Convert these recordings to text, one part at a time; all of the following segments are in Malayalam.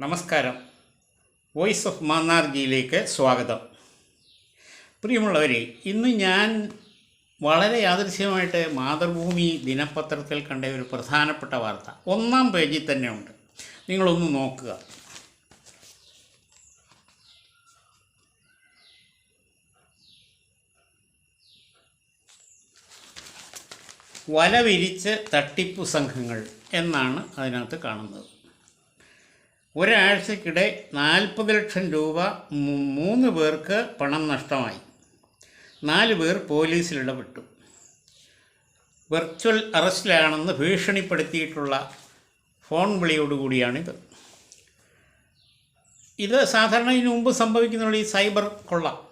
നമസ്കാരം. വോയിസ് ഓഫ് മാന്നാർജിയിലേക്ക് സ്വാഗതം. പ്രിയമുള്ളവരെ ഇന്ന് ഞാൻ വളരെ യാദൃശ്യമായിട്ട് മാതൃഭൂമി ദിനപത്രത്തിൽ കണ്ട ഒരു പ്രധാനപ്പെട്ട വാർത്ത. ഒന്നാം പേജിൽ തന്നെ ഉണ്ട്. നിങ്ങളൊന്ന് നോക്കുക. വല വിരിച്ച് തട്ടിപ്പു സംഘങ്ങൾ എന്നാണ് അതിനകത്ത് കാണുന്നത്. ഒരാഴ്ചക്കിടെ നാൽപ്പത് ലക്ഷം രൂപ മൂന്ന് പേർക്ക് പണം നഷ്ടമായി. നാല് പേർ പോലീസിൽ ഇടപെട്ടു. വെർച്വൽ അറസ്റ്റിലാണെന്ന് ഭീഷണിപ്പെടുത്തിയിട്ടുള്ള ഫോൺ വിളിയോടുകൂടിയാണിത്. ഇത് സാധാരണ ഇതിനു മുമ്പ് സംഭവിക്കുന്നുള്ള ഈ സൈബർ കൊള്ള.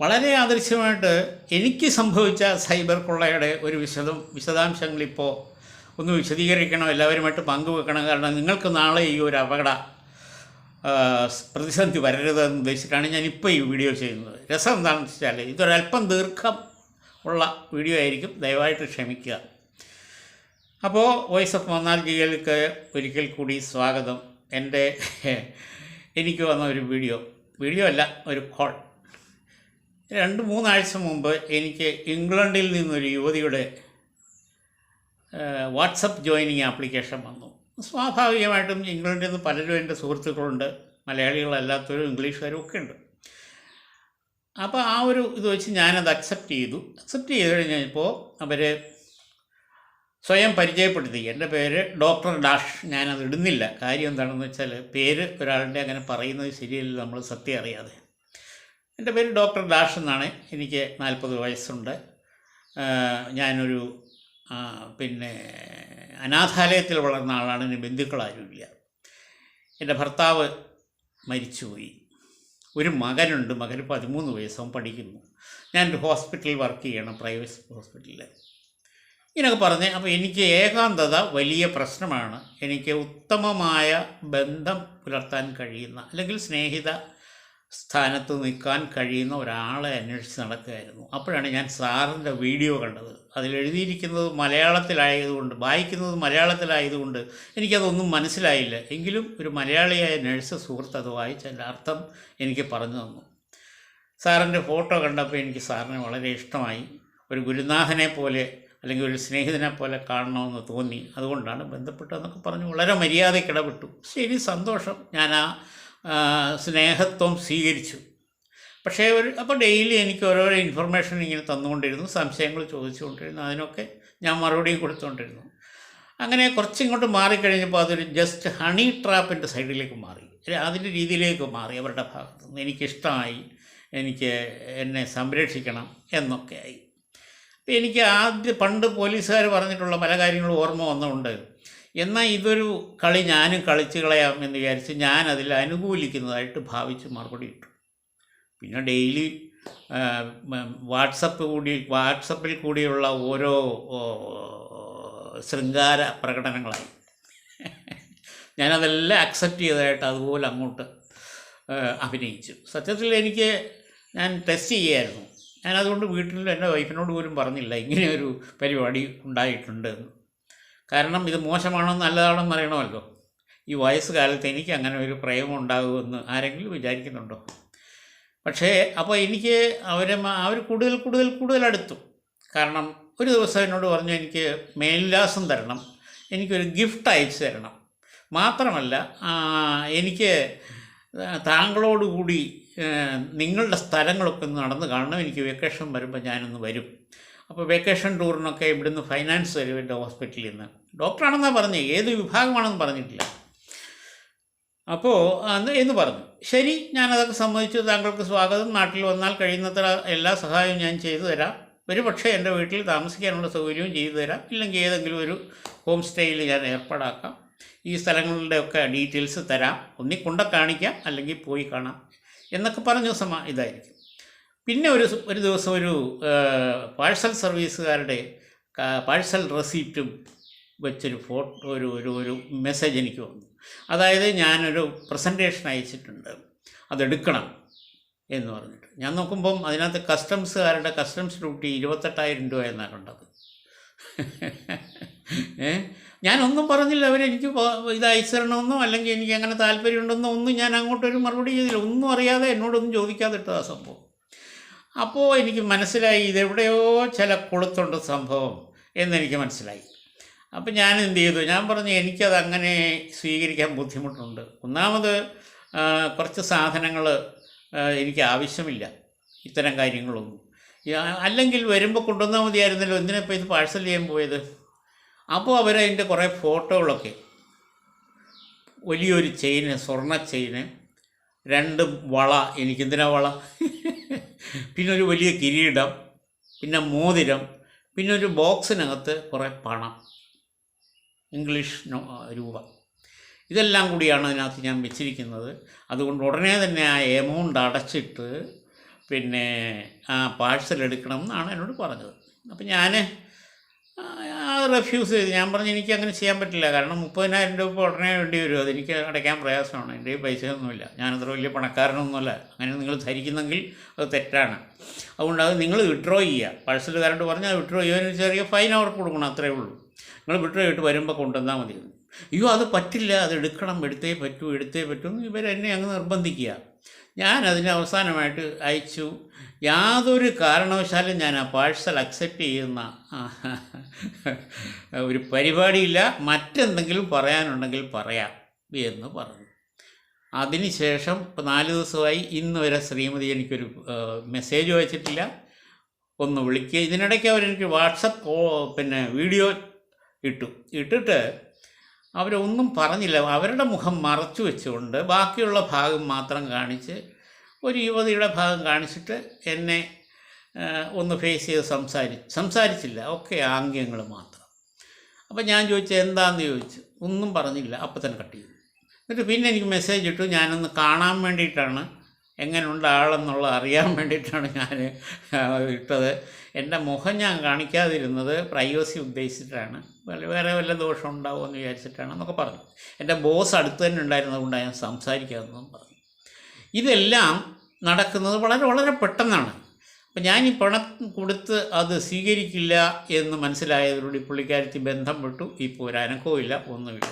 വളരെ ആദർശമായിട്ട് എനിക്ക് സംഭവിച്ച സൈബർ കൊള്ളയുടെ ഒരു വിശദം വിശദാംശങ്ങളിപ്പോൾ ഒന്ന് വിശദീകരിക്കണം എല്ലാവരുമായിട്ട് പങ്കുവെക്കണം കാരണം നിങ്ങൾക്ക് നാളെ ഈ ഒരു അപകട പ്രതിസന്ധി വരരുതെന്ന് ഉദ്ദേശിച്ചിട്ടാണ് ഇപ്പോൾ ഈ വീഡിയോ ചെയ്യുന്നത്. രസം എന്താണെന്ന് വെച്ചാൽ ഇതൊരല്പം ദീർഘം ഉള്ള വീഡിയോ ആയിരിക്കും. ദയവായിട്ട് ക്ഷമിക്കുക. അപ്പോൾ വോയിസ് ഓഫ് മന്നാർജികൾക്ക് ഒരിക്കൽ കൂടി സ്വാഗതം. എന്റെ എനിക്ക് വന്ന ഒരു വീഡിയോ. വീഡിയോ അല്ല ഒരു കോൾ. രണ്ട് മൂന്നാഴ്ച മുമ്പ് എനിക്ക് ഇംഗ്ലണ്ടിൽ നിന്നൊരു യുവതിയുടെ വാട്സപ്പ് ജോയിനിങ് ആപ്ലിക്കേഷൻ വന്നു. സ്വാഭാവികമായിട്ടും ഇംഗ്ലണ്ടിൽ നിന്ന് പലരും എന്റെ സുഹൃത്തുക്കളുണ്ട്. മലയാളികളല്ലാത്തവരും ഇംഗ്ലീഷുകാരും ഒക്കെ ഉണ്ട്. അപ്പോൾ ആ ഒരു ഇത് വെച്ച് ഞാനത് അക്സെപ്റ്റ് ചെയ്തു. അക്സെപ്റ്റ് ചെയ്ത് കഴിഞ്ഞപ്പോൾ അവർ സ്വയം പരിചയപ്പെടുത്തി. എന്റെ പേര് ഡോക്ടർ ഡാഷ്. ഞാനത് ഇടുന്നില്ല. കാര്യം എന്താണെന്ന് വെച്ചാൽ പേര് ഒരാളുടെ അങ്ങനെ പറയുന്നത് ശരിയല്ല നമ്മൾ സത്യം അറിയാതെ. എന്റെ പേര് ഡോക്ടർ ഡാഷ് എന്നാണ്. എനിക്ക് നാൽപ്പത് വയസ്സുണ്ട്. ഞാനൊരു പിന്നെ അനാഥാലയത്തിൽ വളർന്ന ആളാണ് എന്റെ ബന്ധുക്കളാരുമില്ല. എന്റെ ഭർത്താവ് മരിച്ചുപോയി. ഒരു മകനുണ്ട് മകൻ പതിമൂന്ന് വയസ്സും പഠിക്കുന്നു. ഞാനൊരു ഹോസ്പിറ്റലിൽ വർക്ക് ചെയ്യണം പ്രൈവറ്റ് ഹോസ്പിറ്റലിൽ ഇങ്ങനെയൊക്കെ പറഞ്ഞ് അപ്പോൾ എനിക്ക് ഏകാന്തത വലിയ പ്രശ്നമാണ്. എനിക്ക് ഉത്തമമായ ബന്ധം പുലർത്താൻ കഴിയുന്ന അല്ലെങ്കിൽ സ്നേഹിത സ്ഥാനത്ത് നിൽക്കാൻ കഴിയുന്ന ഒരാളെ അന്വേഷിച്ച് നടക്കുകയായിരുന്നു. അപ്പോഴാണ് ഞാൻ സാറിന്റെ വീഡിയോ കണ്ടത്. അതിലെഴുതിയിരിക്കുന്നത് മലയാളത്തിലായതുകൊണ്ട് വായിക്കുന്നത് മലയാളത്തിലായതുകൊണ്ട് എനിക്കതൊന്നും മനസ്സിലായില്ല. എങ്കിലും ഒരു മലയാളിയായ നഴ്സ് സുഹൃത്ത് അത് വായിച്ചതിന്റെ അർത്ഥം എനിക്ക് പറഞ്ഞു തന്നു. സാറിന്റെ ഫോട്ടോ കണ്ടപ്പോൾ എനിക്ക് സാറിനെ വളരെ ഇഷ്ടമായി. ഒരു ഗുരുനാഥനെ പോലെ അല്ലെങ്കിൽ ഒരു സ്നേഹിതനെ പോലെ കാണണമെന്ന് തോന്നി. അതുകൊണ്ടാണ് ബന്ധപ്പെട്ടതെന്നൊക്കെ പറഞ്ഞ് വളരെ മര്യാദയ്ക്ക് ഇടപെട്ടു ശരി സന്തോഷം. ഞാൻ ആ ആ, സ്നേഹത്വം സ്വീകരിച്ചു. പക്ഷേ ഒരു അപ്പോൾ ഡെയിലി എനിക്ക് ഓരോരോ ഇൻഫർമേഷൻ ഇങ്ങനെ തന്നുകൊണ്ടിരുന്നു സംശയങ്ങൾ ചോദിച്ചുകൊണ്ടിരുന്നു അതിനൊക്കെ ഞാൻ മറുപടിയും കൊടുത്തുകൊണ്ടിരുന്നു. അങ്ങനെ കുറച്ചിങ്ങോട്ട് മാറിക്കഴിഞ്ഞപ്പോൾ അതൊരു ജസ്റ്റ് ഹണി ട്രാപ്പിന്റെ സൈഡിലേക്ക് മാറി. അതിന്റെ രീതിയിലേക്ക് മാറി അവരുടെ ഭാഗത്തു നിന്ന്. എനിക്കിഷ്ടമായി എനിക്ക് എന്നെ സംരക്ഷിക്കണം എന്നൊക്കെയായി. എനിക്ക് ആദ്യം പണ്ട് പോലീസുകാർ പറഞ്ഞിട്ടുള്ള പല കാര്യങ്ങളും ഓർമ്മ വന്നുകൊണ്ട് എന്നാൽ ഇതൊരു കളി ഞാനും കളിച്ച് കളയാം എന്ന് വിചാരിച്ച് ഞാൻ അതിൽ അനുകൂലിക്കുന്നതായിട്ട് ഭാവിച്ച് മറുപടി ഇട്ടു. പിന്നെ ഡെയിലി വാട്സപ്പ് കൂടി വാട്സപ്പിൽ കൂടിയുള്ള ഓരോ ശൃംഗാര പ്രകടനങ്ങളായി. ഞാനതെല്ലാം അക്സെപ്റ്റ് ചെയ്തതായിട്ട് അതുപോലെ അങ്ങോട്ട് അഭിനയിച്ചു. സത്യത്തിൽ എനിക്ക് ഞാൻ ടെസ്റ്റ് ചെയ്യായിരുന്നു. ഞാനതുകൊണ്ട് വീട്ടിൽ എന്റെ വൈഫിനോട് പോലും പറഞ്ഞില്ല ഇങ്ങനെ ഒരു പരിപാടി ഉണ്ടായിട്ടുണ്ട് എന്ന്. കാരണം ഇത് മോശമാണോ നല്ലതാണോ എന്ന് അറിയണമല്ലോ. ഈ വയസ്സുകാലത്ത് എനിക്ക് അങ്ങനെ ഒരു പ്രേമം ഉണ്ടാകുമെന്ന് ആരെങ്കിലും വിചാരിക്കുന്നുണ്ടോ? പക്ഷേ അപ്പോൾ എനിക്ക് അവരെ അവർ കൂടുതൽ കൂടുതൽ കൂടുതൽ അടുത്തു. കാരണം ഒരു ദിവസം എന്നോട് പറഞ്ഞു എനിക്ക് മേൽവിലാസം തരണം. എനിക്കൊരു ഗിഫ്റ്റ് അയച്ചു തരണം. മാത്രമല്ല എനിക്ക് താങ്കളോടുകൂടി നിങ്ങളുടെ സ്ഥലങ്ങളൊക്കെ ഒന്ന് നടന്ന് കാണണം. എനിക്ക് വെക്കേഷൻ വരുമ്പോൾ ഞാനൊന്ന് വരും. അപ്പോൾ വെക്കേഷൻ ടൂറിനൊക്കെ ഇവിടുന്ന് ഫൈനാൻസ് തരും എന്റെ ഹോസ്പിറ്റലിൽ നിന്ന്. ഡോക്ടറാണെന്നാണ് പറഞ്ഞത് ഏത് വിഭാഗമാണെന്ന് പറഞ്ഞിട്ടില്ല. അപ്പോൾ അന്ന് എന്ന് പറഞ്ഞു. ശരി ഞാനതൊക്കെ സമ്മതിച്ചു താങ്കൾക്ക് സ്വാഗതം. നാട്ടിൽ വന്നാൽ കഴിയുന്നത്ര എല്ലാ സഹായവും ഞാൻ ചെയ്തു തരാം. ഒരു പക്ഷേ എന്റെ വീട്ടിൽ താമസിക്കാനുള്ള സൗകര്യവും ചെയ്തു തരാം. ഇല്ലെങ്കിൽ ഏതെങ്കിലും ഒരു ഹോം സ്റ്റേയിൽ ഞാൻ ഏർപ്പാടാക്കാം. ഈ സ്ഥലങ്ങളുടെയൊക്കെ ഡീറ്റെയിൽസ് തരാം. ഒന്നി കൊണ്ട കാണിക്കാം അല്ലെങ്കിൽ പോയി കാണാം എന്നൊക്കെ പറഞ്ഞു സമ ഇതായിരിക്കും. പിന്നെ ഒരു ഒരു ദിവസം ഒരു പാഴ്സൽ സർവീസുകാരുടെ പാഴ്സൽ റെസീപ്റ്റും വെച്ചൊരു ഫോട്ടോ ഒരു ഒരു ഒരു മെസ്സേജ് എനിക്ക് വന്നു. അതായത് ഞാനൊരു പ്രസന്റേഷൻ അയച്ചിട്ടുണ്ട്. അതെടുക്കണം എന്ന് പറഞ്ഞിട്ട്. ഞാൻ നോക്കുമ്പം അതിനകത്ത് കസ്റ്റംസുകാരുടെ കസ്റ്റംസ് ഡ്യൂട്ടി ഇരുപത്തെട്ടായിരം രൂപ എന്നാണ് കണ്ടത് ഏ? ഞാനൊന്നും പറഞ്ഞില്ല അവരെനിക്ക് ഇത് അയച്ചു തരണമെന്നോ അല്ലെങ്കിൽ എനിക്ക് അങ്ങനെ താല്പര്യമുണ്ടെന്നോ ഒന്നും ഞാൻ അങ്ങോട്ടൊരു മറുപടി ചെയ്തില്ല. ഒന്നും അറിയാതെ എന്നോടൊന്നും ചോദിക്കാതെ ഇട്ടതാ സംഭവം. അപ്പോൾ എനിക്ക് മനസ്സിലായി ഇതെവിടെയോ ചില കൊളുത്തുണ്ട് സംഭവം എന്നെനിക്ക് മനസ്സിലായി. അപ്പം ഞാൻ എന്ത് ചെയ്തു ഞാൻ പറഞ്ഞു എനിക്കത് അങ്ങനെ സ്വീകരിക്കാൻ ബുദ്ധിമുട്ടുണ്ട്. ഒന്നാമത് കുറച്ച് സാധനങ്ങൾ എനിക്ക് ആവശ്യമില്ല ഇത്തരം കാര്യങ്ങളൊന്നും. അല്ലെങ്കിൽ വരുമ്പോൾ കൊണ്ടുവന്നാൽ മതിയായിരുന്നല്ലോ. എന്തിനാ ഇത് പാഴ്സൽ ചെയ്യാൻ പോയത്? അപ്പോൾ അവരതിന്റെ കുറേ ഫോട്ടോകളൊക്കെ വലിയൊരു ചെയിന് സ്വർണ ചെയിന് രണ്ട് വള എനിക്കെന്തിനാ വള? പിന്നെ ഒരു വലിയ കിരീടം പിന്നെ മോതിരം പിന്നെ ഒരു ബോക്സിനകത്ത് കുറേ പണം. ഇംഗ്ലീഷ് രൂപ. ഇതെല്ലാം കൂടിയാണ് അതിനകത്ത് ഞാൻ വെച്ചിരിക്കുന്നത്. അതുകൊണ്ട് ഉടനെ തന്നെ ആ എമൗണ്ട് അടച്ചിട്ട് പിന്നെ ആ പാഴ്സൽ എടുക്കണം എന്നാണ് എന്നോട് പറഞ്ഞത്. അപ്പം ഞാൻ അത് റെഫ്യൂസ് ചെയ്ത് ഞാൻ പറഞ്ഞു എനിക്ക് അങ്ങനെ ചെയ്യാൻ പറ്റില്ല. കാരണം മുപ്പതിനായിരം രൂപ ഉടനെ വേണ്ടി വരും. അതെനിക്ക് അടയ്ക്കാൻ പ്രയാസമാണ്. എന്റെ പൈസയൊന്നുമില്ല. ഞാനത്ര വലിയ പണക്കാരനൊന്നുമല്ല. അങ്ങനെ നിങ്ങൾ ധരിക്കുന്നെങ്കിൽ അത് തെറ്റാണ്. അതുകൊണ്ട് അത് നിങ്ങൾ വിഡ്രോ ചെയ്യുക. പാഴ്സലുകാരോട് പറഞ്ഞാൽ വിഡ്രോ ചെയ്യുക ചെറിയ ഫൈൻ അവർക്ക് കൊടുക്കണം. അത്രേ ഉള്ളൂ. നിങ്ങൾ വിഡ്രോ ചെയ്തിട്ട് വരുമ്പോൾ കൊണ്ടുവന്നാൽ മതി. അയ്യോ അത് പറ്റില്ല. അത് എടുക്കണം. എടുത്തേ പറ്റൂ എടുത്തേ പറ്റൂ ഇവരെന്നെ അങ്ങ് നിർബന്ധിക്കുക. ഞാൻ അതിന് അവസാനമായിട്ട് അയച്ചു. യാതൊരു കാരണവശാലും ഞാൻ ആ പാഴ്സൽ അക്സെപ്റ്റ് ചെയ്യുന്ന ഒരു പരിപാടിയില്ല. മറ്റെന്തെങ്കിലും പറയാനുണ്ടെങ്കിൽ പറയാം എന്ന് പറഞ്ഞു. അതിനുശേഷം ഇപ്പോൾ നാല് ദിവസമായി ഇന്ന് വരെ ശ്രീമതി എനിക്കൊരു മെസ്സേജ് അയച്ചിട്ടില്ല. ഒന്ന് വിളിക്കുക ഇതിനിടയ്ക്ക് അവരെനിക്ക് വാട്സപ്പ് പിന്നെ വീഡിയോ ഇട്ടു. ഇട്ടിട്ട് അവരൊന്നും പറഞ്ഞില്ല. അവരുടെ മുഖം മറച്ചു വെച്ചുകൊണ്ട് ബാക്കിയുള്ള ഭാഗം മാത്രം കാണിച്ച് ഒരു യുവതിയുടെ ഭാഗം കാണിച്ചിട്ട് എന്നെ ഒന്ന് ഫേസ് ചെയ്ത് സംസാരി സംസാരിച്ചില്ല. ഒക്കെ ആംഗ്യങ്ങൾ മാത്രം. അപ്പം ഞാൻ ചോദിച്ചു എന്താണെന്ന് ചോദിച്ചു. ഒന്നും പറഞ്ഞില്ല. അപ്പം തന്നെ കട്ട് ചെയ്തു. എന്നിട്ട് പിന്നെ എനിക്ക് മെസ്സേജ് ഇട്ടു. ഞാനൊന്ന് കാണാൻ വേണ്ടിയിട്ടാണ് എങ്ങനെയുണ്ട് ആളെന്നുള്ള അറിയാൻ വേണ്ടിയിട്ടാണ് ഞാൻ ഇട്ടത്. എന്റെ മുഖം ഞാൻ കാണിക്കാതിരുന്നത് പ്രൈവസി ഉദ്ദേശിച്ചിട്ടാണ്. വേറെ വല്ല ദോഷം ഉണ്ടാവുമോ എന്ന് വിചാരിച്ചിട്ടാണ് എന്നൊക്കെ പറഞ്ഞു. എന്റെ ബോസ് അടുത്ത് തന്നെ ഉണ്ടായിരുന്നതുകൊണ്ട് ഞാൻ സംസാരിക്കാമെന്നും പറഞ്ഞു. ഇതെല്ലാം നടക്കുന്നത് വളരെ വളരെ പെട്ടെന്നാണ്. അപ്പം ഞാൻ ഈ പണം കൊടുത്ത് അത് സ്വീകരിക്കില്ല എന്ന് മനസ്സിലായതോടുകൂടി പുള്ളിക്കാരത്തി ബന്ധം വിട്ടു. ഈ ഒരു ഇല്ല ഒന്നുമില്ല.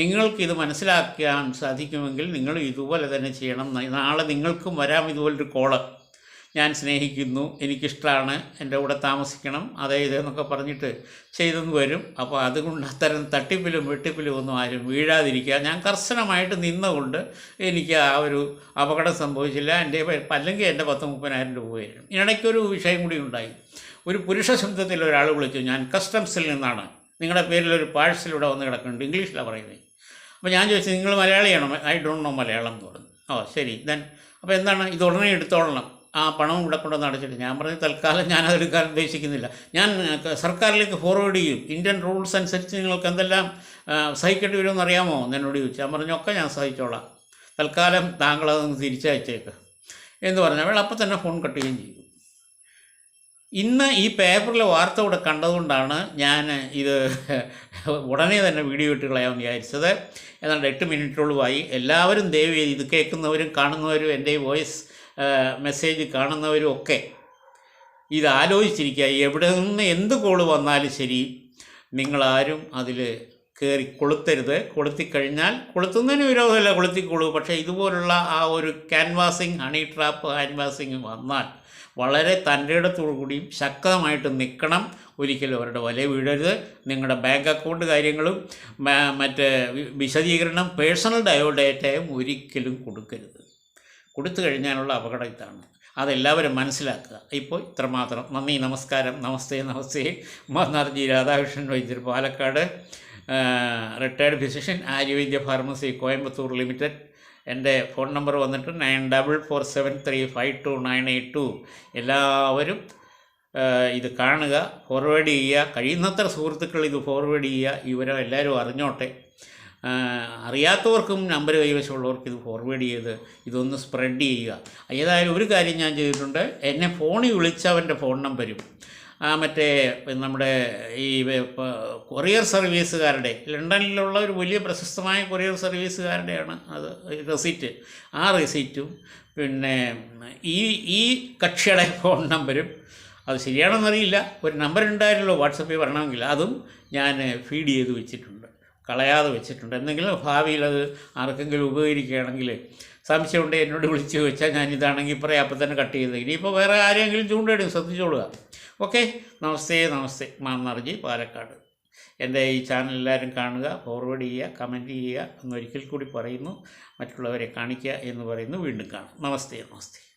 നിങ്ങൾക്കിത് മനസ്സിലാക്കാൻ സാധിക്കുമെങ്കിൽ നിങ്ങൾ ഇതുപോലെ തന്നെ ചെയ്യണം. നാളെ നിങ്ങൾക്കും വരാം ഇതുപോലൊരു കോൾ ഞാൻ സ്നേഹിക്കുന്നു എനിക്കിഷ്ടമാണ് എന്റെ കൂടെ താമസിക്കണം അതേ ഇതെന്നൊക്കെ പറഞ്ഞിട്ട് ചെയ്തെന്ന് വരും. അപ്പോൾ അതുകൊണ്ട് അത്തരം തട്ടിപ്പിലും വെട്ടിപ്പിലും ഒന്നും ആരും വീഴാതിരിക്കുക. ഞാൻ കർശനമായിട്ട് നിന്നുകൊണ്ട് എനിക്ക് ആ ഒരു അപകടം സംഭവിച്ചില്ല. എന്റെ അല്ലെങ്കിൽ എന്റെ പത്ത് മുപ്പതിനായിരം രൂപ വരും ഇതിനിടയ്ക്കൊരു വിഷയം കൂടി ഉണ്ടായി. ഒരു പുരുഷ ശബ്ദത്തിൽ ഒരാൾ വിളിച്ചു. ഞാൻ കസ്റ്റംസിൽ നിന്നാണ്. നിങ്ങളുടെ പേരിലൊരു പാഴ്സൽ ഇവിടെ വന്ന് കിടക്കുന്നുണ്ട്. ഇംഗ്ലീഷിലാണ് പറയുന്നത് അപ്പോൾ ഞാൻ ചോദിച്ചു നിങ്ങൾ മലയാളിയാണോ? ഐ ഡോണ്ട് നോ മലയാളം എന്ന് പറഞ്ഞു. ഓ ശരി ദെൻ. അപ്പോൾ എന്താണ്? ഇത് ഉടനെ എടുത്തോളണം. ആ പണം ഇവിടെ കൊണ്ടുവന്ന് അടച്ചിട്ട്. ഞാൻ പറഞ്ഞു തൽക്കാലം ഞാൻ അതെടുക്കാൻ ഉദ്ദേശിക്കുന്നില്ല. ഞാൻ സർക്കാരിലേക്ക് ഫോർവേഡ് ചെയ്യും. ഇന്ത്യൻ റൂൾസ് അനുസരിച്ച് നിങ്ങൾക്ക് എന്തെല്ലാം സഹിക്കേണ്ടി വരുമെന്ന് അറിയാമോ? എന്ന് എന്നോട് ചോദിച്ചു. ഞാൻ പറഞ്ഞൊക്കെ ഞാൻ സഹിച്ചോളാം. തൽക്കാലം താങ്കളതൊന്ന് തിരിച്ചയച്ചേക്ക്. എന്ന് പറഞ്ഞവൾ അപ്പോൾ തന്നെ ഫോൺ കട്ട് ചെയ്യുകയും ചെയ്തു. ഇന്ന് ഈ പേപ്പറിലെ വാർത്ത കൂടെ കണ്ടതുകൊണ്ടാണ് ഞാൻ ഇത് ഉടനെ തന്നെ വീഡിയോ ഇട്ട് കളയാമെന്ന് വിചാരിച്ചത്. ഏതാണ്ട് എട്ട് മിനിറ്റോളമായി. എല്ലാവരും ദയവ് ഇത് കേൾക്കുന്നവരും കാണുന്നവരും എന്റെ ഈ വോയിസ് മെസ്സേജ് കാണുന്നവരും ഒക്കെ ഇത് ആലോചിച്ചിരിക്കുക. എവിടെ നിന്ന് എന്ത് കോൾ വന്നാലും ശരി നിങ്ങളാരും അതിൽ കയറി കൊളുത്തരുത്. കൊളുത്തിക്കഴിഞ്ഞാൽ കൊളുത്തുന്നതിന് വിരോധമല്ല കൊളുത്തിക്കൊള്ളൂ പക്ഷേ ഇതുപോലുള്ള ആ ഒരു ക്യാൻവാസിങ് ഹണി ട്രാപ്പ് ഹാൻവാസിങ് വന്നാൽ വളരെ തന്റെ ഇടത്തോടു കൂടിയും ശക്തമായിട്ട് നിൽക്കണം. ഒരിക്കലും അവരുടെ വല വീഴരുത്. നിങ്ങളുടെ ബാങ്ക് അക്കൗണ്ട് കാര്യങ്ങളും മറ്റ് വിശദീകരണം പേഴ്സണൽ ഡയോഡേറ്റയും ഒരിക്കലും കൊടുക്കരുത്. കൊടുത്തു കഴിഞ്ഞാലുള്ള അപകടം ഇതാണ്. അതെല്ലാവരും മനസ്സിലാക്കുക. ഇപ്പോൾ ഇത്രമാത്രം. നന്ദി നമസ്കാരം. നമസ്തേ namaste. Mannarji Radhakrishnan Vaidyar Palakkad. Retired physician Aryavaidya pharmacy Coimbatore limited. എന്റെ ഫോൺ നമ്പർ വന്നിട്ട് nine double four seven three five two nine eight two. എല്ലാവരും ഇത് കാണുക ഫോർവേഡ് ചെയ്യുക. കഴിയുന്നത്ര സുഹൃത്തുക്കൾ ഇത് ഫോർവേഡ് ചെയ്യുക. ഇവരെ എല്ലാവരും അറിഞ്ഞോട്ടെ. അറിയാത്തവർക്കും നമ്പർ കൈവശമുള്ളവർക്ക് ഇത് ഫോർവേഡ് ചെയ്ത് ഇതൊന്ന് സ്പ്രെഡ് ചെയ്യുക. ഏതായാലും ഒരു കാര്യം ഞാൻ ചെയ്തിട്ടുണ്ട്. എന്നെ ഫോണിൽ വിളിച്ചവന്റെ ഫോൺ നമ്പരും മറ്റേ നമ്മുടെ ഈ കൊറിയർ സർവീസുകാരുടെ ലണ്ടനിലുള്ള ഒരു വലിയ പ്രശസ്തമായ കൊറിയർ സർവീസുകാരുടെയാണ് അത് റെസീറ്റ്. ആ റെസീറ്റും പിന്നെ ഈ ഈ കക്ഷിയുടെ ഫോൺ നമ്പരും അത് ശരിയാണെന്നറിയില്ല. ഒരു നമ്പർ ഉണ്ടായിരുന്നല്ലോ വാട്സപ്പിൽ വരണമെങ്കിൽ അതും ഞാൻ ഫീഡ് ചെയ്ത് വെച്ചിട്ടുണ്ട്. കളയാതെ വെച്ചിട്ടുണ്ട്. എന്തെങ്കിലും ഭാവിയിൽ അത് ആർക്കെങ്കിലും ഉപകരിക്കുകയാണെങ്കിൽ സംശയമുണ്ട് എന്നോട് വിളിച്ച് ചോദിച്ചാൽ ഞാൻ ഇതാണെങ്കിൽ പറയാം അപ്പം തന്നെ കട്ട് ചെയ്ത്. ഇനിയിപ്പോൾ വേറെ ആരെങ്കിലും ചൂണ്ടിടും ശ്രദ്ധിച്ചോളുക. ഓക്കെ? നമസ്തേ നമസ്തേ. മാന്നറിഞ്ഞ് പാലക്കാട്. എന്റെ ഈ ചാനൽ എല്ലാവരും കാണുക ഫോർവേഡ് ചെയ്യുക കമന്റ് ചെയ്യുക എന്നൊരിക്കൽ കൂടി പറയുന്നു. മറ്റുള്ളവരെ കാണിക്കുക എന്ന് പറയുന്നു. വീണ്ടും കാണാം. നമസ്തേ നമസ്തേ.